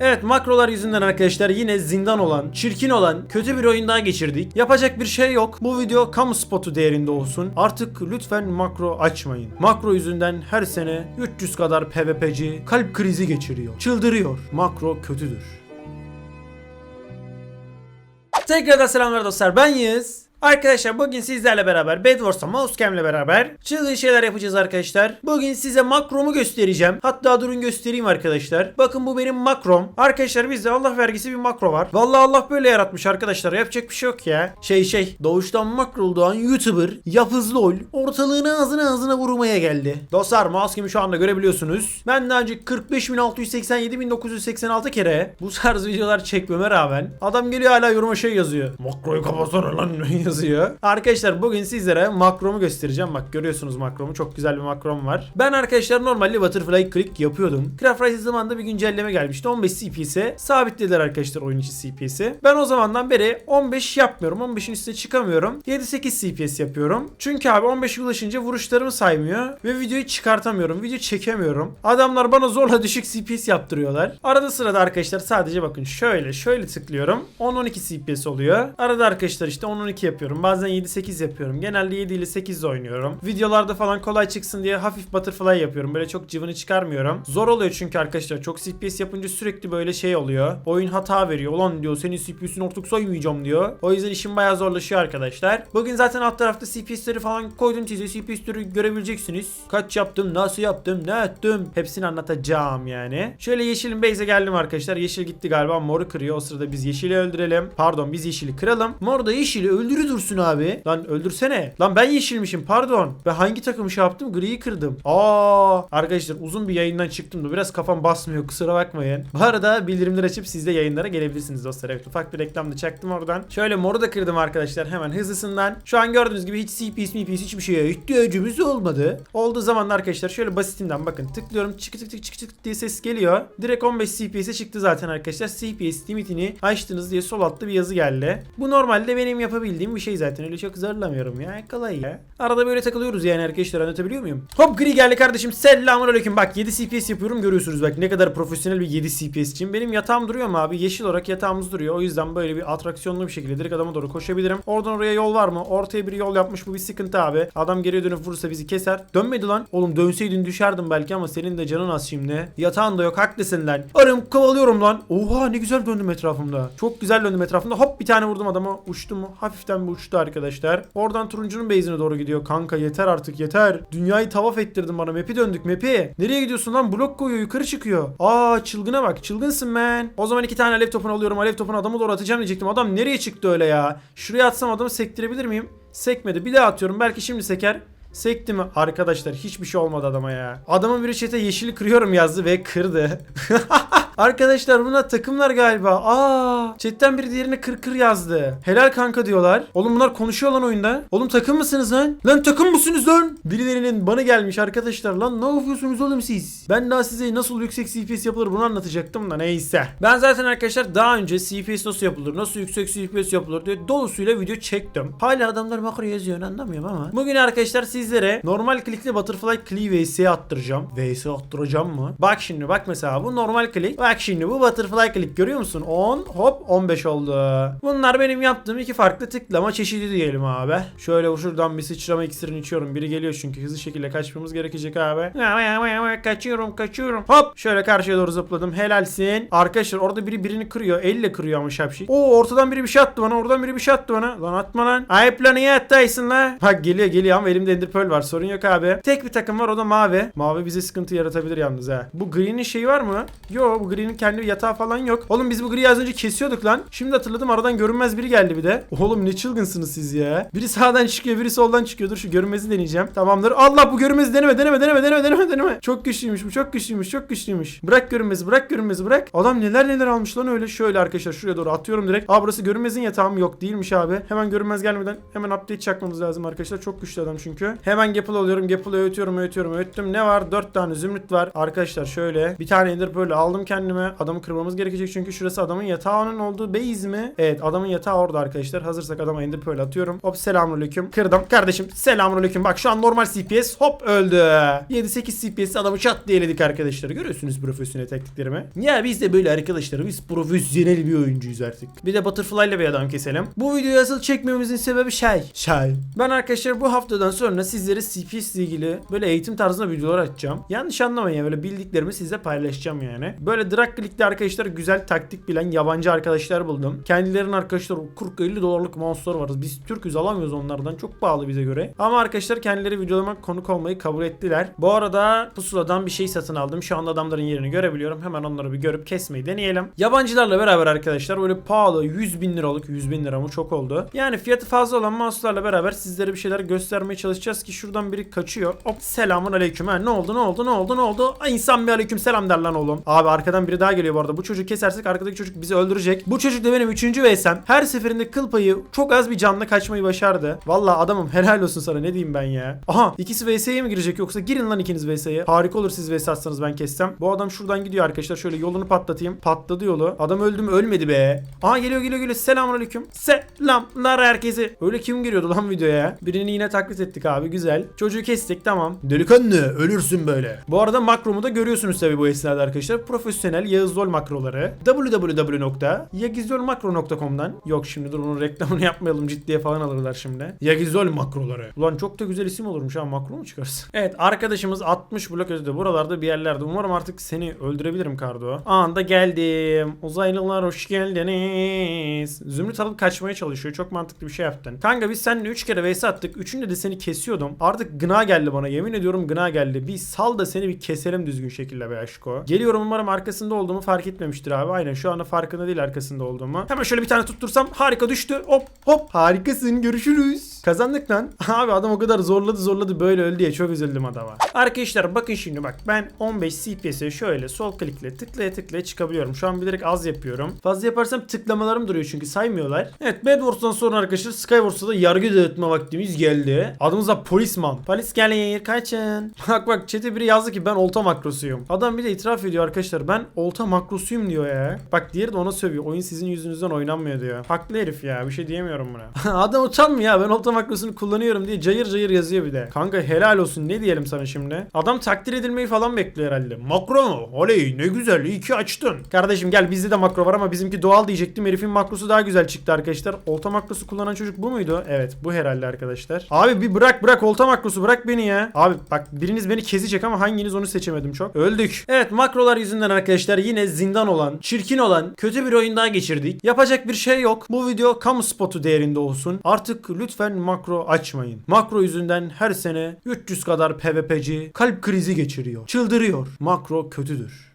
Evet makrolar yüzünden arkadaşlar yine zindan olan, çirkin olan, kötü bir oyun daha geçirdik. Yapacak bir şey yok. Bu video kamu spotu değerinde olsun. Artık lütfen makro açmayın. Makro yüzünden her sene 300 kadar PvP'ci kalp krizi geçiriyor. Çıldırıyor. Makro kötüdür. Tekrardan selamlar dostlar ben Yiğiz. Arkadaşlar bugün sizlerle beraber Bed Wars'ta Mousecam'le beraber çılgın şeyler yapacağız arkadaşlar. Bugün size makromu göstereceğim. Hatta durun göstereyim arkadaşlar. Bakın bu benim makrom. Arkadaşlar bizde Allah vergisi bir makro var. Vallahi Allah böyle yaratmış arkadaşlar. Yapacak bir şey yok ya. Şey şey doğuştan makro doğan YouTuber Yapız LOL ortalığını ağzına ağzına vurmaya geldi. Dostlar Mousecamp'i şu anda görebiliyorsunuz. Ben daha önce 45.687.986 kere bu tarz videolar çekmeme rağmen adam geliyor hala yoruma şey yazıyor. Makroyu kapatsana lan yazıyor. Arkadaşlar bugün sizlere makromu göstereceğim. Bak görüyorsunuz makromu. Çok güzel bir makrom var. Ben arkadaşlar normalde butterfly click yapıyordum. Craft Rice zamanında bir güncelleme gelmişti. 15 CPS'e sabitlediler arkadaşlar oyun içi CPS'i. Ben o zamandan beri 15 yapmıyorum. 15'in üstüne çıkamıyorum. 7-8 CPS yapıyorum. Çünkü abi 15'e ulaşınca vuruşlarımı saymıyor. Ve videoyu çıkartamıyorum. Video çekemiyorum. Adamlar bana zorla düşük CPS yaptırıyorlar. Arada sırada arkadaşlar sadece bakın şöyle şöyle tıklıyorum. 10-12 CPS oluyor. Arada arkadaşlar işte 10-12 yapıyorum. Bazen 7-8 yapıyorum. Genelde 7 ile 8 oynuyorum. Videolarda falan kolay çıksın diye hafif butterfly yapıyorum. Böyle çok cıvını çıkarmıyorum. Zor oluyor çünkü arkadaşlar. Çok CPS yapınca sürekli böyle şey oluyor. Oyun hata veriyor. Ulan diyor senin CPS'ini artık soymayacağım diyor. O yüzden işim bayağı zorlaşıyor arkadaşlar. Bugün zaten alt tarafta CPS'leri falan koydum size. CPS'leri görebileceksiniz. Kaç yaptım, nasıl yaptım, ne ettim. Hepsini anlatacağım yani. Şöyle yeşilin base'e geldim arkadaşlar. Yeşil gitti galiba. Moru kırıyor. O sırada biz yeşili öldürelim. Pardon biz yeşili kıralım. Mor da yeşili öldürü dursun abi. Lan öldürsene. Lan ben yeşilmişim pardon. Ben hangi takımı şey yaptım? Griyi kırdım. Aa arkadaşlar uzun bir yayından çıktım da biraz kafam basmıyor kusura bakmayın. Bu arada bildirimleri açıp siz de yayınlara gelebilirsiniz dostlar. Evet ufak bir reklam da çaktım oradan. Şöyle moru da kırdım arkadaşlar hemen hızlısından. Şu an gördüğünüz gibi hiç CPS MPS hiçbir şeye ihtiyacımız olmadı. Olduğu zaman da arkadaşlar şöyle basitinden bakın tıklıyorum çık tık tık çık çık diye ses geliyor. Direkt 15 CPS'e çıktı zaten arkadaşlar. CPS limitini açtınız diye sol altta bir yazı geldi. Bu normalde benim yapabildiğim bir şey zaten. Öyle çok zorlamıyorum ya. Kolay ya. Arada böyle takılıyoruz yani arkadaşlar anlatabiliyor muyum? Hop gri geldi kardeşim. Selamun aleyküm. Bak 7 CPS yapıyorum görüyorsunuz bak ne kadar profesyonel bir 7 CPS için. Benim yatağım duruyor mu abi? Yeşil olarak yatağımız duruyor. O yüzden böyle bir atraksiyonlu bir şekilde direkt adama doğru koşabilirim. Oradan oraya yol var mı? Ortaya bir yol yapmış bu bir sıkıntı abi. Adam geriye dönüp vurursa bizi keser. Dönmedi lan. Oğlum dönseydin düşerdin belki ama senin de canın az şimdi. Yatağın da yok haklısın lan. Arım kovalıyorum lan. Oha ne güzel döndüm etrafımda. Çok güzel döndüm etrafımda. Hop bir tane vurdum adama. Uçtu mu? Hafiften bir uçtu arkadaşlar. Oradan turuncunun base'ine doğru gidiyor. Kanka yeter artık yeter. Dünyayı tavaf ettirdin bana. Map'i döndük map'i. Nereye gidiyorsun lan? Blok koyuyor yukarı çıkıyor. Aa çılgına bak. Çılgınsın man. O zaman iki tane alev topunu alıyorum. Alev topunu adamı doğru atacağım diyecektim. Adam nereye çıktı öyle ya? Şuraya atsam adamı sektirebilir miyim? Sekmedi. Bir daha atıyorum. Belki şimdi seker. Sekti mi? Arkadaşlar hiçbir şey olmadı adama ya. Adamın biri chat'e yeşili kırıyorum yazdı ve kırdı. Arkadaşlar bunlar takımlar galiba. Aa, chatten biri diğerine kır kır yazdı. Helal kanka diyorlar. Oğlum bunlar konuşuyor lan oyunda. Oğlum takım mısınız lan? Lan takım mısınız lan? Birilerinin bana gelmiş arkadaşlar. Lan ne yapıyorsunuz oğlum siz? Ben daha size nasıl yüksek CPS yapılır bunu anlatacaktım da neyse. Ben zaten arkadaşlar daha önce CPS nasıl yapılır, nasıl yüksek CPS yapılır diye dolusuyla video çektim. Hala adamlar makro yazıyor anlamıyorum ama. Bugün arkadaşlar sizlere normal klikli butterfly clee vs attıracağım. Vs attıracağım mı? Bak şimdi bak mesela bu normal klik. Bak şimdi bu butterfly click görüyor musun? 10 hop 15 oldu. Bunlar benim yaptığım iki farklı tıklama çeşidi diyelim abi. Şöyle şuradan bir sıçrama iksirini içiyorum. Biri geliyor çünkü hızlı şekilde kaçmamız gerekecek abi. Kaçıyorum kaçıyorum. Hop şöyle karşıya doğru zıpladım. Helalsin. Arkadaşlar orada biri birini kırıyor. Elle kırıyor ama şapşik. Oo ortadan biri bir şey attı bana. Oradan biri bir şey attı bana. Lan atma lan. Ayıpla niye attaysın lan? Bak geliyor geliyor ama elimde ender pearl var. Sorun yok abi. Tek bir takım var o da mavi. Mavi bize sıkıntı yaratabilir yalnız ha. Bu green'in şeyi var mı? Yo bu green'in kendi bir yatağı falan yok. Oğlum biz bu griyi az önce kesiyorduk lan. Şimdi hatırladım aradan görünmez biri geldi bir de. Oğlum ne çılgınsınız siz ya. Biri sağdan çıkıyor biri soldan çıkıyor. Dur şu görünmezi deneyeceğim. Tamamdır. Allah bu görünmezi deneme deneme deneme deneme deneme deneme. Çok güçlüymüş bu çok güçlüymüş çok güçlüymüş. Bırak görünmezi bırak görünmezi bırak. Adam neler neler almış lan öyle. Şöyle arkadaşlar şuraya doğru atıyorum direkt. Aa burası görünmezin yatağı mı? Yok değilmiş abi. Hemen görünmez gelmeden hemen update çakmamız lazım arkadaşlar. Çok güçlü adam çünkü. Hemen gapple alıyorum. Gapple öğütüyorum öğütüyorum öğüttüm. Ne var? 4 tane zümrüt var. Arkadaşlar şöyle bir tane ender pearl aldım kendime kendime. Adamı kırmamız gerekecek çünkü şurası adamın yatağının olduğu base mi? Evet adamın yatağı orada arkadaşlar. Hazırsak adama ender pearl atıyorum. Hop selamünaleyküm. Kırdım. Kardeşim selamünaleyküm. Bak şu an normal CPS hop öldü. 7-8 CPS adamı çat diye eledik arkadaşlar. Görüyorsunuz profesyonel taktiklerimi. Ya biz de böyle arkadaşlar. Biz profesyonel bir oyuncuyuz artık. Bir de Butterfly ile bir adam keselim. Bu videoyu asıl çekmemizin sebebi şey. Şey. Ben arkadaşlar bu haftadan sonra sizlere CPS ile ilgili böyle eğitim tarzında videolar açacağım. Yanlış anlamayın ya böyle bildiklerimi size paylaşacağım yani. Böyle Drag League'de arkadaşlar güzel taktik bilen yabancı arkadaşlar buldum. Kendilerinin arkadaşlar 40-50 dolarlık mouse'ları var. Biz Türk'üz alamıyoruz onlardan. Çok pahalı bize göre. Ama arkadaşlar kendileri videolarıma konuk olmayı kabul ettiler. Bu arada pusuladan bir şey satın aldım. Şu anda adamların yerini görebiliyorum. Hemen onları bir görüp kesmeyi deneyelim. Yabancılarla beraber arkadaşlar böyle pahalı 100 bin liralık 100 bin lira mı çok oldu. Yani fiyatı fazla olan mouse'larla beraber sizlere bir şeyler göstermeye çalışacağız ki şuradan biri kaçıyor. Hop selamun aleyküm. Ha, ne oldu ne oldu ne oldu ne oldu? Ay, insan bir aleyküm selam der lan oğlum. Abi arkadan biri daha geliyor bu arada. Bu çocuğu kesersek arkadaki çocuk bizi öldürecek. Bu çocuk da benim 3. VS'm. Her seferinde kıl payı çok az bir canla kaçmayı başardı. Valla adamım helal olsun sana ne diyeyim ben ya. Aha ikisi VS'ye mi girecek yoksa girin lan ikiniz VS'ye. Harika olur siz VS atsanız ben kessem. Bu adam şuradan gidiyor arkadaşlar. Şöyle yolunu patlatayım. Patladı yolu. Adam öldü mü ölmedi be. Aha geliyor geliyor geliyor. Selamun aleyküm. Selamlar herkese. Öyle kim giriyordu lan videoya? Birini yine taklit ettik abi güzel. Çocuğu kestik tamam. Delikanlı ölürsün böyle. Bu arada makromu da görüyorsunuz tabii bu esnada arkadaşlar. Profesyonel Yağız Zol makroları. www.yagizolmakro.com'dan Yok şimdi dur onun reklamını yapmayalım ciddiye falan alırlar şimdi. Yagizol makroları. Ulan çok da güzel isim olurmuş ha makro mu çıkarsın? Evet arkadaşımız 60 blok ötede buralarda bir yerlerde. Umarım artık seni öldürebilirim Kardo. Anında geldim. Uzaylılar hoş geldiniz. Zümrüt alıp kaçmaya çalışıyor. Çok mantıklı bir şey yaptın. Kanka biz seninle 3 kere vs attık. Üçünde de seni kesiyordum. Artık gına geldi bana. Yemin ediyorum gına geldi. Bir sal da seni bir keselim düzgün şekilde be aşko. Geliyorum umarım arkasında olduğumu fark etmemiştir abi. Aynen şu anda farkında değil arkasında olduğumu. Hemen şöyle bir tane tuttursam harika düştü. Hop hop harikasın görüşürüz. Kazandık lan. Abi adam o kadar zorladı zorladı böyle öldü ya çok üzüldüm adama. Arkadaşlar bakın şimdi bak ben 15 CPS'e şöyle sol klikle tıklaya tıklaya çıkabiliyorum. Şu an bilerek az yapıyorum. Fazla yaparsam tıklamalarım duruyor çünkü saymıyorlar. Evet Bedwars'tan sonra arkadaşlar Skywars'ta da yargı dağıtma vaktimiz geldi. Adımız da Polisman. Polis gelir kaçın. Bak bak chat'e biri yazdı ki ben olta makrosuyum. Adam bir de itiraf ediyor arkadaşlar ben olta makrosuyum diyor ya. Bak diğeri de ona sövüyor. Oyun sizin yüzünüzden oynanmıyor diyor. Haklı herif ya bir şey diyemiyorum buna. Adam utanmıyor ya ben olta makrosunu kullanıyorum diye cayır cayır yazıyor bir de. Kanka helal olsun ne diyelim sana şimdi. Adam takdir edilmeyi falan bekliyor herhalde. Makro mu? Oley ne güzel iyi açtın. Kardeşim gel bizde de makro var ama bizimki doğal diyecektim. Herifin makrosu daha güzel çıktı arkadaşlar. Olta makrosu kullanan çocuk bu muydu? Evet bu herhalde arkadaşlar. Abi bir bırak bırak olta makrosu bırak beni ya. Abi bak biriniz beni kesecek ama hanginiz onu seçemedim çok. Öldük. Evet makrolar yüzünden arkadaşlar yine zindan olan, çirkin olan, kötü bir oyun daha geçirdik. Yapacak bir şey yok. Bu video kamu spotu değerinde olsun. Artık lütfen makro açmayın. Makro yüzünden her sene 300 kadar PvP'ci kalp krizi geçiriyor. Çıldırıyor. Makro kötüdür.